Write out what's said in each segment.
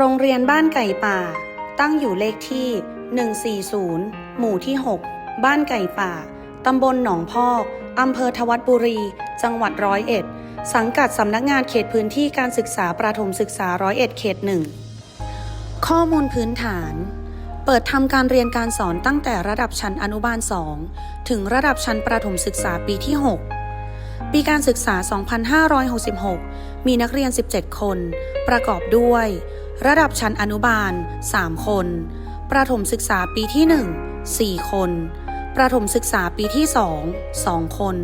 โรงเรียนบ้านไก่ป่า ตั้งอยู่เลขที่ 140 หมู่ที่ 6 บ้านไก่ป่า ตำบลหนองพอกอำเภอทวัดบุรี จังหวัดร้อยเอ็ด สังกัดสำนักงานเขตพื้นที่การศึกษาประถมศึกษาร้อยเอ็ดเขตหนึ่ง ข้อมูลพื้นฐาน เปิดทำการเรียนการสอนตั้งแต่ระดับชั้นอนุบาล 2 ถึงระดับชั้นประถมศึกษาปีที่ 6ปีการศึกษา 2566 มีนักเรียน 17 คน ประกอบด้วย ระดับชั้นอนุบาล 3 คน ประถมศึกษาปีที่ 1 4 คน ประถมศึกษาปีที่ 2 2 คน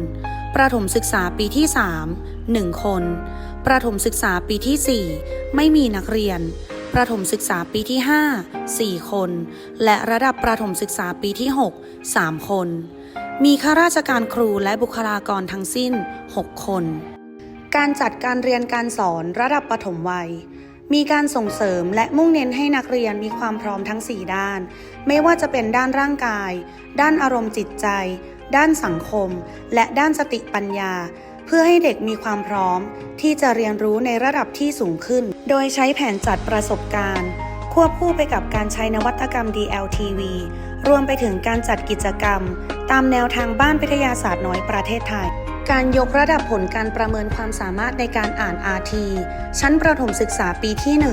ประถมศึกษาปีที่ 3 1 คน ประถมศึกษาปีที่ 4 ไม่มีนักเรียน ประถมศึกษาปีที่ 5 4 คน และระดับประถมศึกษาปีที่ 6 3 คน มีข้าราชการครูและบุคลากรทั้งสิ้น 6 คนการจัดการเรียนการสอนระดับปฐมวัย มีการส่งเสริมและมุ่งเน้นให้นักเรียนมีความพร้อมทั้ง 4 ด้าน ไม่ว่าจะเป็นด้านร่างกาย ด้านอารมณ์จิตใจ ด้านสังคม และด้านสติปัญญา เพื่อให้เด็กมีความพร้อม ที่จะเรียนรู้ในระดับที่สูงขึ้น โดยใช้แผนจัดประสบการณ์ ควบคู่ไปกับการใช้นวัตกรรม DLTV รวมไปถึงการจัดกิจกรรม ตามแนวทางบ้านวิทยาศาสตร์น้อยประเทศไทย การยกระดับผลการประเมินความสามารถในการอ่าน RT ชั้นประถมศึกษาปีที่ 1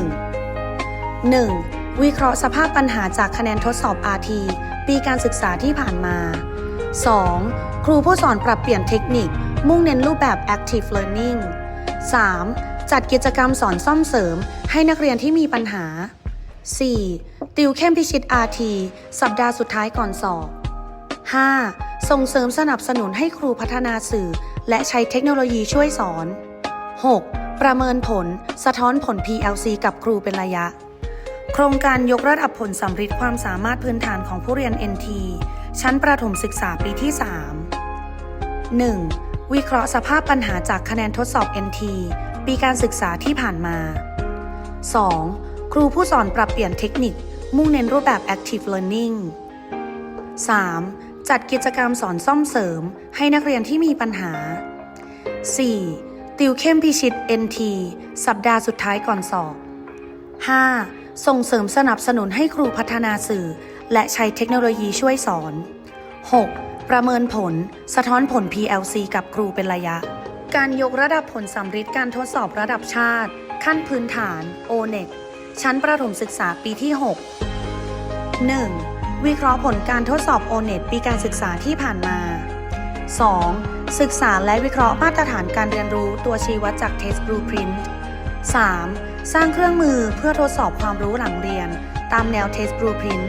1. วิเคราะห์สภาพปัญหาจากคะแนนทดสอบ RT ปีการศึกษาที่ผ่านมา 2. ครูผู้สอนปรับเปลี่ยนเทคนิค มุ่งเน้นรูปแบบ Active Learning 3. จัดกิจกรรมสอนซ่อมเสริม ให้นักเรียนที่มีปัญหา 4. ติวเข้มพิชิต RT สัปดาห์สุดท้ายก่อนสอบ 5. ส่งเสริมสนับสนุนให้ครูพัฒนาสื่อ และใช้เทคโนโลยีช่วยสอน 6. ประเมินผล สะท้อนผล PLC กับครูเป็นระยะ โครงการยกระดับผลสำฤทธิ์ความสามารถพื้นฐานของผู้เรียน NT ชั้นประถมศึกษาปีที่ 3 1. วิเคราะห์สภาพปัญหาจากคะแนนทดสอบ NT ปีการศึกษาที่ผ่านมา 2. ครูผู้สอนปรับเปลี่ยนเทคนิค มุ่งเน้นรูปแบบ Active Learning 3. จัดกิจกรรมสอนซ่อมเสริม ให้นักเรียนที่มีปัญหา 4. ติวเข้มพิชิต NT สัปดาห์สุดท้ายก่อนสอบ 5. ส่งเสริมสนับสนุนให้ครูพัฒนาสื่อ และใช้เทคโนโลยีช่วยสอน 6. ประเมินผล สะท้อนผล PLC กับครูเป็นระยะ การยกระดับผลสำฤทธิ์การทดสอบระดับชาติ ขั้นพื้นฐาน ONET ชั้นประถมศึกษาปีที่ 6 1. วิเคราะห์ผลการทดสอบ ONET ปีการศึกษาที่ผ่านมา 2. ศึกษาและวิเคราะห์มาตรฐานการเรียนรู้ตัวชี้วัดจาก Test Blueprint 3. สร้างเครื่องมือเพื่อทดสอบความรู้หลังเรียน ตามแนว Test Blueprint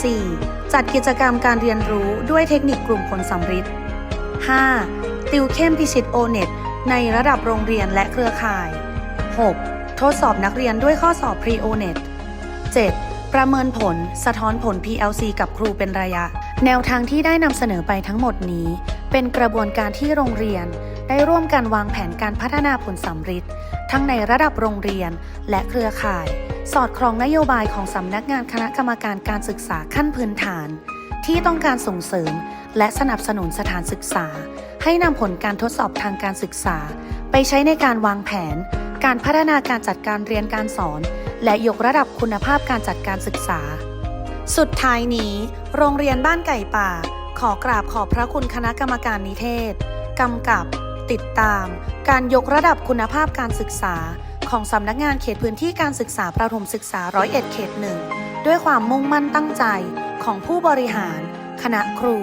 4. จัดกิจกรรมการเรียนรู้ด้วยเทคนิคกลุ่มผลสำฤทธิ์ 5. ติวเข้มพิชิต ONET ในระดับโรงเรียนและเครือข่าย 6. ทดสอบนักเรียนด้วยข้อสอบ Pre-ONET 7. ประเมินผล สะท้อนผล PLC กับครูเป็นระยะ แนวทางที่ได้นำเสนอไปทั้งหมดนี้ เป็นกระบวนการที่โรงเรียน ได้ร่วมกันวางแผนการพัฒนาผลสำฤทธิ์ทั้งในระดับโรงเรียนและเครือข่าย สอดคล้องนโยบายของสำนักงานคณะกรรมการการศึกษาขั้นพื้นฐาน ที่ต้องการส่งเสริม และสนับสนุนสถานศึกษา ให้นำผลการทดสอบทางการศึกษา ไปใช้ในการวางแผน การพัฒนาการจัดการเรียนการสอน และยกระดับคุณภาพการจัดการศึกษา สุดท้ายนี้ โรงเรียนบ้านไก่ป่า ขอกราบขอบพระคุณคณะกรรมการนิเทศ กำกับ ติดตาม การยกระดับคุณภาพการศึกษา ของสำนักงานเขตพื้นที่การศึกษาประถมศึกษาร้อยเอ็ดเขตหนึ่งด้วยความมุ่งมั่นตั้งใจของผู้บริหาร คณะครู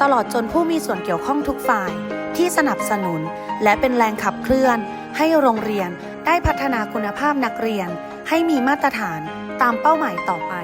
ตลอดจนผู้มีส่วนเกี่ยวข้องทุกฝ่าย ที่สนับสนุน และเป็นแรงขับเคลื่อน ให้โรงเรียนได้พัฒนาคุณภาพนักเรียน ให้มีมาตรฐานตามเป้าหมายต่อไป